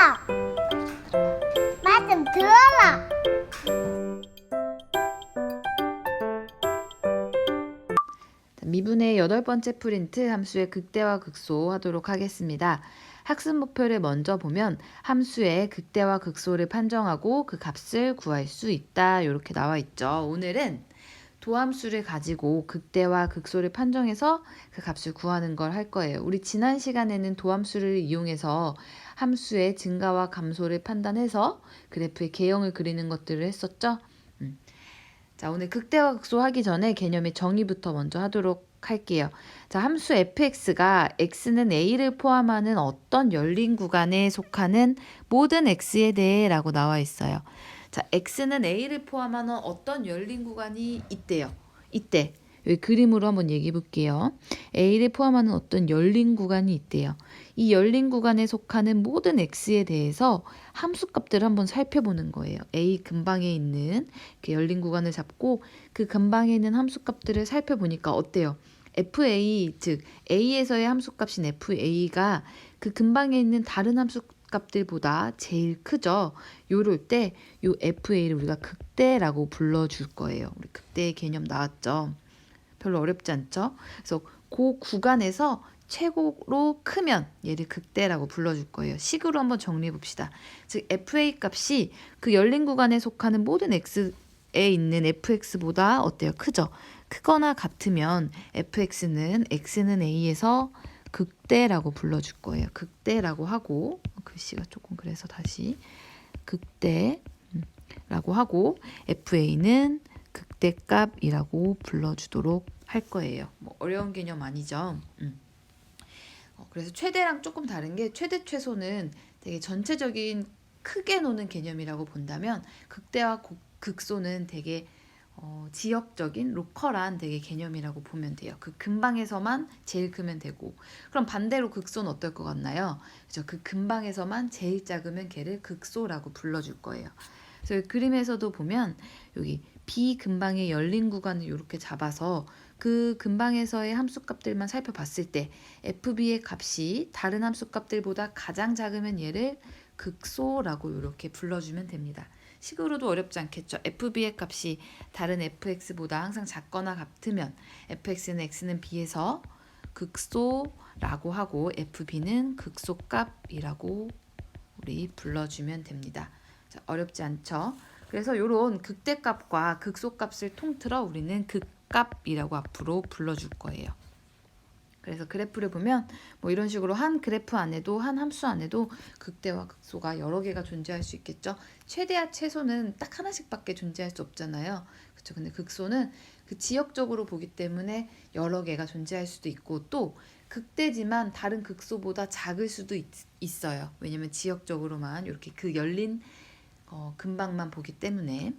말 좀 들어라. 자, 미분의 여덟 번째 프린트 함수의 극대와 극소 하도록 하겠습니다. 학습 목표를 먼저 보면 함수의 극대와 극소를 판정하고 그 값을 구할 수 있다. 이렇게 나와 있죠. 오늘은 도함수를 가지고 극대와 극소를 판정해서 그 값을 구하는 걸 할 거예요. 우리 지난 시간에는 도함수를 이용해서 함수의 증가와 감소를 판단해서 그래프의 개형을 그리는 것들을 했었죠. 음. 자, 오늘 극대와 극소 하기 전에 개념의 정의부터 먼저 하도록 할게요. 자, 함수 fx가 x는 a를 포함하는 어떤 열린 구간에 속하는 모든 x에 대해 라고 나와 있어요. 자, x는 a를 포함하는 어떤 열린 구간이 있대요. 이때 그림으로 한번 얘기해 볼게요. a를 포함하는 어떤 열린 구간이 있대요. 이 열린 구간에 속하는 모든 x에 대해서 함수값들을 한번 살펴보는 거예요. a 근방에 있는 그 열린 구간을 잡고 그 근방에 있는 함수값들을 살펴보니까 어때요? fa 즉 a에서의 함수값인 fa가 그 근방에 있는 다른 함수 값들보다 제일 크죠. 요럴 때 요 fa를 우리가 극대라고 불러줄 거예요. 우리 극대의 개념 나왔죠. 별로 어렵지 않죠? 그래서 그 구간에서 최고로 크면 얘를 극대라고 불러줄 거예요. 식으로 한번 정리해 봅시다. 즉 fa 값이 그 열린 구간에 속하는 모든 x에 있는 fx보다 어때요? 크죠? 크거나 같으면 fx는 x는 a에서 극대라고 불러줄 거예요. 극대라고 하고 글씨가 조금 그래서 다시 극대라고 하고 fa는 극대값이라고 불러주도록 할 거예요. 뭐 어려운 개념 아니죠. 음. 어, 그래서 최대랑 조금 다른 게 최대 최소는 되게 전체적인 크게 노는 개념이라고 본다면 극대와 곡- 극소는 되게 어, 지역적인 로컬한 되게 개념이라고 보면 돼요. 그 근방에서만 제일 크면 되고 그럼 반대로 극소는 어떨 것 같나요? 그죠? 그 근방에서만 제일 작으면 걔를 극소라고 불러줄 거예요. 그래서 그림에서도 보면 여기 B 근방의 열린 구간을 이렇게 잡아서 그 근방에서의 함수값들만 살펴봤을 때 FB의 값이 다른 함수값들보다 가장 작으면 얘를 극소라고 이렇게 불러주면 됩니다. 식으로도 어렵지 않겠죠. FB의 값이 다른 fx보다 항상 작거나 같으면 fx는 x는 b에서 극소라고 하고 fb는 극소값이라고 우리 불러주면 됩니다. 자, 어렵지 않죠? 그래서 이런 극대값과 극소값을 통틀어 우리는 극값이라고 앞으로 불러줄 거예요. 그래서 그래프를 보면 뭐 이런 식으로 한 그래프 안에도 한 함수 안에도 극대와 극소가 여러 개가 존재할 수 있겠죠. 최대와 최소는 딱 하나씩밖에 존재할 수 없잖아요. 그렇죠. 근데 극소는 그 지역적으로 보기 때문에 여러 개가 존재할 수도 있고 또 극대지만 다른 극소보다 작을 수도 있, 있어요. 왜냐면 지역적으로만 이렇게 그 열린 어, 근방만 보기 때문에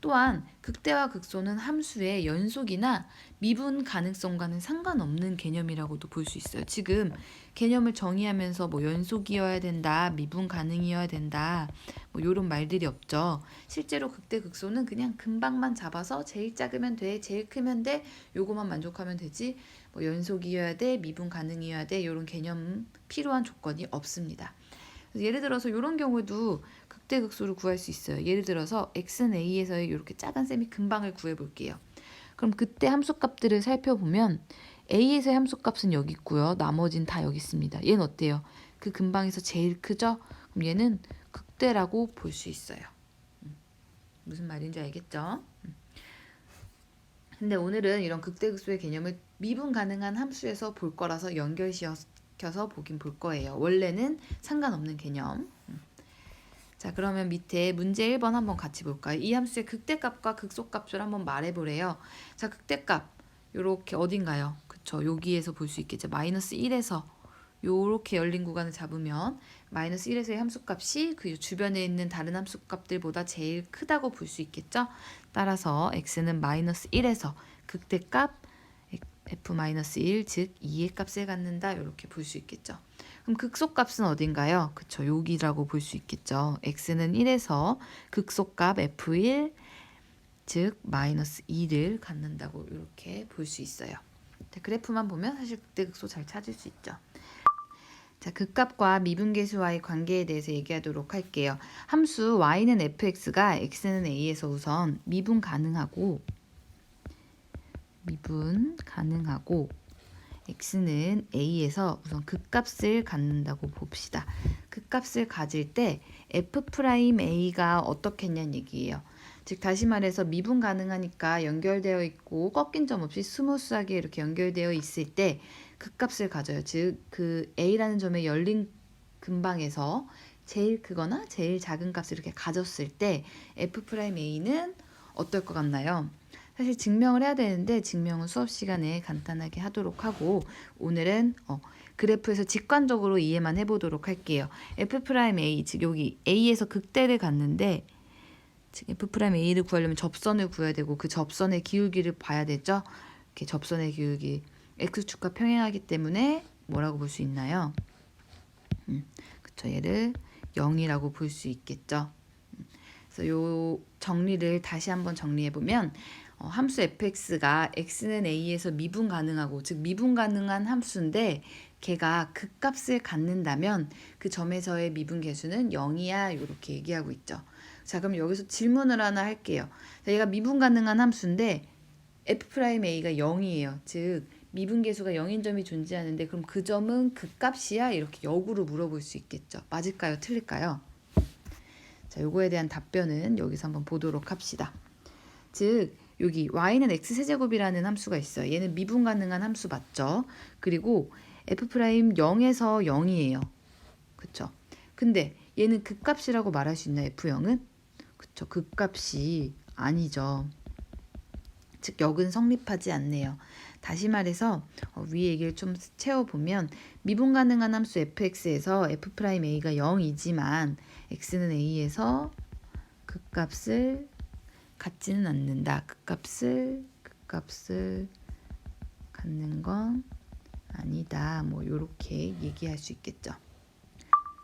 또한 극대와 극소는 함수의 연속이나 미분 가능성과는 상관없는 개념이라고도 볼 수 있어요. 지금 개념을 정의하면서 뭐 연속이어야 된다, 미분 가능이어야 된다, 뭐 이런 말들이 없죠. 실제로 극대 극소는 그냥 근방만 잡아서 제일 작으면 돼, 제일 크면 돼, 요거만 만족하면 되지. 뭐 연속이어야 돼, 미분 가능이어야 돼, 이런 개념 필요한 조건이 없습니다. 예를 들어서 이런 경우도 극대 극소를 구할 수 있어요. 예를 들어서 x는 a에서의 이렇게 작은 셈이 근방을 구해 볼게요. 그럼 그때 함수값들을 살펴보면 a에서의 함수값은 여기 있고요. 나머지는 다 여기 있습니다. 얘는 어때요? 그 근방에서 제일 크죠? 그럼 얘는 극대라고 볼 수 있어요. 음, 무슨 말인지 알겠죠? 음. 근데 오늘은 이런 극대극소의 개념을 미분 가능한 함수에서 볼 거라서 연결시켜서 보긴 볼 거예요. 원래는 상관없는 개념. 음. 자, 그러면 밑에 문제 1번 한번 같이 볼까요? 이 함수의 극대값과 극소값을 한번 말해보래요. 자, 극대값 요렇게 어딘가요? 그쵸, 여기에서 볼 수 있겠죠. 마이너스 1에서 요렇게 열린 구간을 잡으면 마이너스 1에서의 함수값이 그 주변에 있는 다른 함수값들보다 제일 크다고 볼 수 있겠죠. 따라서 x는 마이너스 1에서 극대값 f-1 즉 2의 값을 갖는다 이렇게 볼 수 있겠죠. 그럼 극소값은 어딘가요? 그쵸 여기라고 볼 수 있겠죠. x는 1에서 극소값 f1 즉 마이너스 2를 갖는다고 이렇게 볼 수 있어요. 자, 그래프만 보면 사실 극대 극소 잘 찾을 수 있죠. 자, 극값과 미분계수와의 관계에 대해서 얘기하도록 할게요. 함수 y는 fx가 x는 a에서 우선 미분 가능하고 미분 가능하고 x는 a에서 우선 극값을 갖는다고 봅시다. 극값을 가질 때 f 프라임 a가 어떻겠냐는 얘기예요. 즉 다시 말해서 미분 가능하니까 연결되어 있고 꺾인 점 없이 스무스하게 이렇게 연결되어 있을 때 극값을 가져요. 즉 그 a라는 점의 열린 근방에서 제일 크거나 제일 작은 값을 이렇게 가졌을 때 f 프라임 a는 어떨 것 같나요? 사실 증명을 해야 되는데 증명은 수업 시간에 간단하게 하도록 하고 오늘은 어, 그래프에서 직관적으로 이해만 해보도록 할게요. f 프라임 a 즉 여기 a에서 극대를 갔는데 즉 f 프라임 a를 구하려면 접선을 구해야 되고 그 접선의 기울기를 봐야 되죠. 이렇게 접선의 기울기 x축과 평행하기 때문에 뭐라고 볼 수 있나요? 음, 그쵸 얘를 0이라고 볼 수 있겠죠. 음, 그래서 요 정리를 다시 한번 정리해 보면 어, 함수 fx가 x는 a에서 미분 가능하고 즉 미분 가능한 함수인데 걔가 극값을 갖는다면 그 점에서의 미분 계수는 0이야 이렇게 얘기하고 있죠. 자 그럼 여기서 질문을 하나 할게요. 자, 얘가 미분 가능한 함수인데 f 프라임 a가 0이에요. 즉 미분 계수가 0인 점이 존재하는데 그럼 그 점은 극값이야 이렇게 역으로 물어볼 수 있겠죠. 맞을까요? 틀릴까요? 자 요거에 대한 답변은 여기서 한번 보도록 합시다. 즉 여기 y는 x 세제곱이라는 함수가 있어요. 얘는 미분 가능한 함수 맞죠? 그리고 f 프라임 0에서 0이에요. 그쵸? 근데 얘는 극값이라고 말할 수 있나 f0은? 그쵸? 극값이 아니죠. 즉 역은 성립하지 않네요. 다시 말해서 어, 위에 얘기를 좀 채워보면 미분 가능한 함수 fx에서 f 프라임 a가 0이지만 x는 a에서 극값을 갖지는 않는다. 극값을 극값을 갖는 건 아니다. 뭐 요렇게 얘기할 수 있겠죠.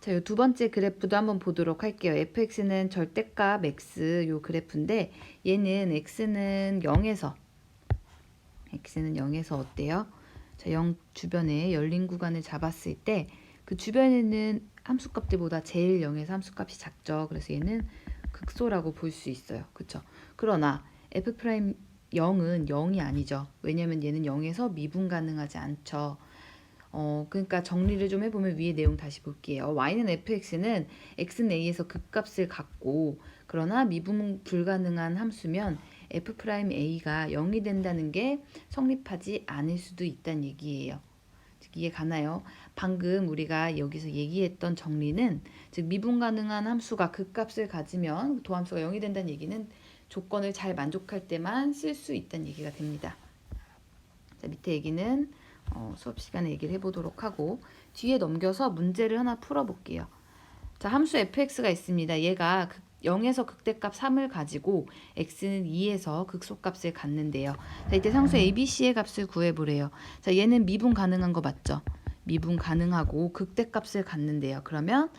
자, 요 두 번째 그래프도 한번 보도록 할게요. fx는 절대값 x 요 그래프인데 얘는 x는 0에서 x는 0에서 어때요? 자, 0 주변에 열린 구간을 잡았을 때 그 주변에는 함수값들보다 제일 0에서 함수값이 작죠. 그래서 얘는 극소라고 볼 수 있어요. 그쵸? 그러나 f 프라임 0은 0이 아니죠. 왜냐면 얘는 0에서 미분 가능하지 않죠. 어, 그러니까 정리를 좀 해보면 위에 내용 다시 볼게요. y는 fx는 x는 a에서 극값을 갖고 그러나 미분 불가능한 함수면 f 프라임 a가 0이 된다는 게 성립하지 않을 수도 있다는 얘기예요. 즉 이해 가나요? 방금 우리가 여기서 얘기했던 정리는 즉 미분 가능한 함수가 극값을 가지면 도함수가 0이 된다는 얘기는 조건을 잘 만족할 때만 쓸 수 있다는 얘기가 됩니다. 자, 밑에 얘기는 어, 수업 시간에 얘기를 해보도록 하고 뒤에 넘겨서 문제를 하나 풀어볼게요. 자, 함수 fx가 있습니다. 얘가 극, 0에서 극대값 3을 가지고 x는 2에서 극소값을 갖는데요. 자, 이때 상수 abc의 값을 구해보래요. 자, 얘는 미분 가능한 거 맞죠? 미분 가능하고 극대값을 갖는데요. 그러면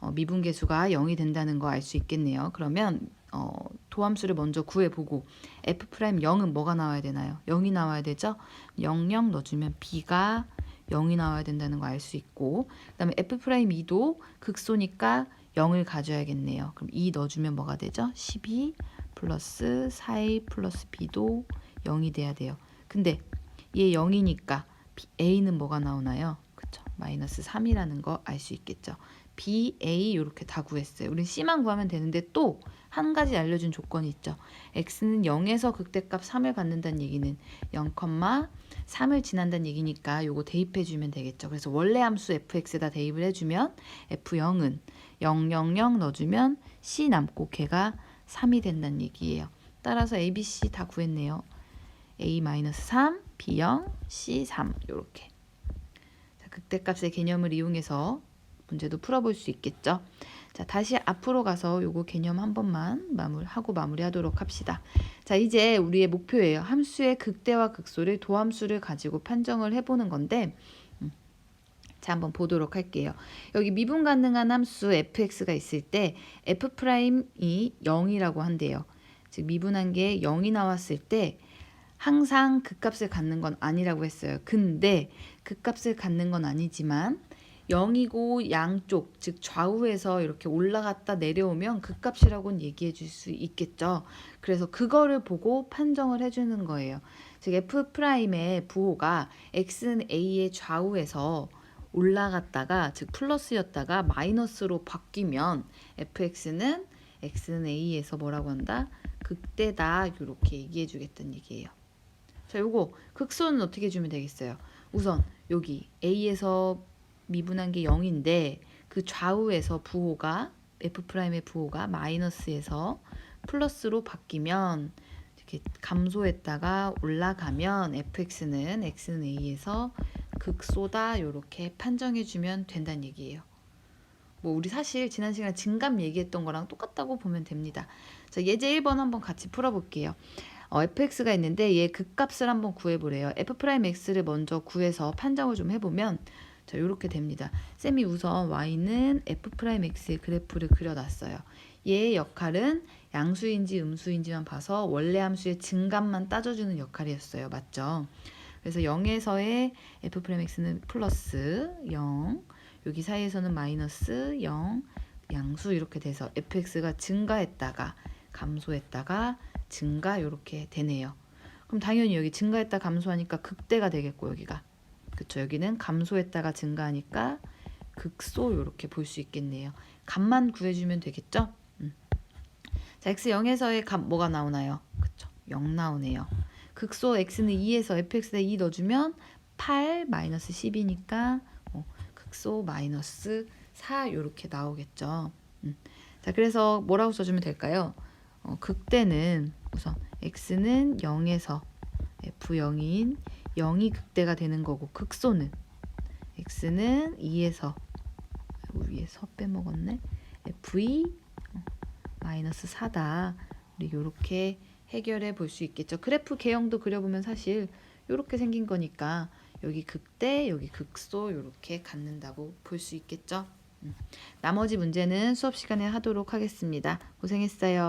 어, 미분 계수가 0이 된다는 거 알 수 있겠네요. 그러면 어, 도함수를 먼저 구해보고 f 프라임 0은 뭐가 나와야 되나요? 0이 나와야 되죠? 0, 0 넣어주면 b가 0이 나와야 된다는 거 알 수 있고 그 다음에 f 프라임 2도 극소니까 0을 가져야겠네요. 그럼 2 넣어주면 뭐가 되죠? 12 플러스 4a 플러스 b도 0이 돼야 돼요. 근데 얘 0이니까 a는 뭐가 나오나요? 그쵸? 마이너스 3이라는 거 알 수 있겠죠. b, a 이렇게 다 구했어요. 우리 c만 구하면 되는데 또 한 가지 알려준 조건이 있죠. x는 0에서 극대값 3을 갖는다는 얘기는 0,3을 지난다는 얘기니까 요거 대입해 주면 되겠죠. 그래서 원래 함수 fx에다 대입을 해주면 f0은 0, 0, 0 넣어주면 c 남고 걔가 3이 된다는 얘기예요. 따라서 a, b, c 다 구했네요. a-3, b0, c3 요렇게. 자, 극대값의 개념을 이용해서 문제도 풀어볼 수 있겠죠. 자, 다시 앞으로 가서 요거 개념 한 번만 마무리하고 마무리하도록 합시다. 자, 이제 우리의 목표예요. 함수의 극대와 극소를 도함수를 가지고 판정을 해보는 건데, 음, 자, 한번 보도록 할게요. 여기 미분 가능한 함수 fx가 있을 때 f 프라임이 0이라고 한대요. 즉 미분한 게 0이 나왔을 때 항상 극값을 갖는 건 아니라고 했어요. 근데 극값을 갖는 건 아니지만 0이고 양쪽 즉 좌우에서 이렇게 올라갔다 내려오면 극값이라고는 얘기해 줄 수 있겠죠. 그래서 그거를 보고 판정을 해주는 거예요. 즉 f 프라임의 부호가 x는 a의 좌우에서 올라갔다가 즉 플러스였다가 마이너스로 바뀌면 fx는 x는 a에서 뭐라고 한다? 극대다 이렇게 얘기해 주겠다는 얘기예요. 자, 요거 극소는 어떻게 주면 되겠어요? 우선 여기 a에서 미분한 게 0인데 그 좌우에서 부호가 f 프라임의 부호가 마이너스에서 플러스로 바뀌면 이렇게 감소했다가 올라가면 fx는 x는 a에서 극소다 이렇게 판정해 주면 된다는 얘기예요. 뭐 우리 사실 지난 시간에 증감 얘기했던 거랑 똑같다고 보면 됩니다. 자, 예제 1번 한번 같이 풀어 볼게요. 어, fx가 있는데 얘 극값을 한번 구해 보래요. f 프라임 x를 먼저 구해서 판정을 좀 해보면 자, 이렇게 됩니다. 쌤이 우선 y는 f 프라임 x의 그래프를 그려놨어요. 얘의 역할은 양수인지 음수인지만 봐서 원래 함수의 증감만 따져주는 역할이었어요. 맞죠? 그래서 0에서의 f 프라임 x는 플러스 0, 여기 사이에서는 마이너스 0, 양수 이렇게 돼서 fx가 증가했다가 감소했다가 증가 이렇게 되네요. 그럼 당연히 여기 증가했다 감소하니까 극대가 되겠고 여기가 그쵸 여기는 감소했다가 증가하니까 극소 이렇게 볼 수 있겠네요. 값만 구해주면 되겠죠? 음. 자 x 0에서의 값 뭐가 나오나요? 그쵸 0 나오네요. 극소 x는 2에서 fx에 2 넣어주면 8 마이너스 10이니까 어, 극소 마이너스 4 이렇게 나오겠죠. 음. 자 그래서 뭐라고 써주면 될까요? 어, 극대는 우선 x는 0에서 f0인 0이 극대가 되는 거고 극소는 x는 2에서 위에 서 빼먹었네. f2 어, 마이너스 4다. 우리 이렇게 해결해 볼 수 있겠죠. 그래프 개형도 그려보면 사실 이렇게 생긴 거니까 여기 극대 여기 극소 이렇게 갖는다고 볼 수 있겠죠? 음. 나머지 문제는 수업 시간에 하도록 하겠습니다. 고생했어요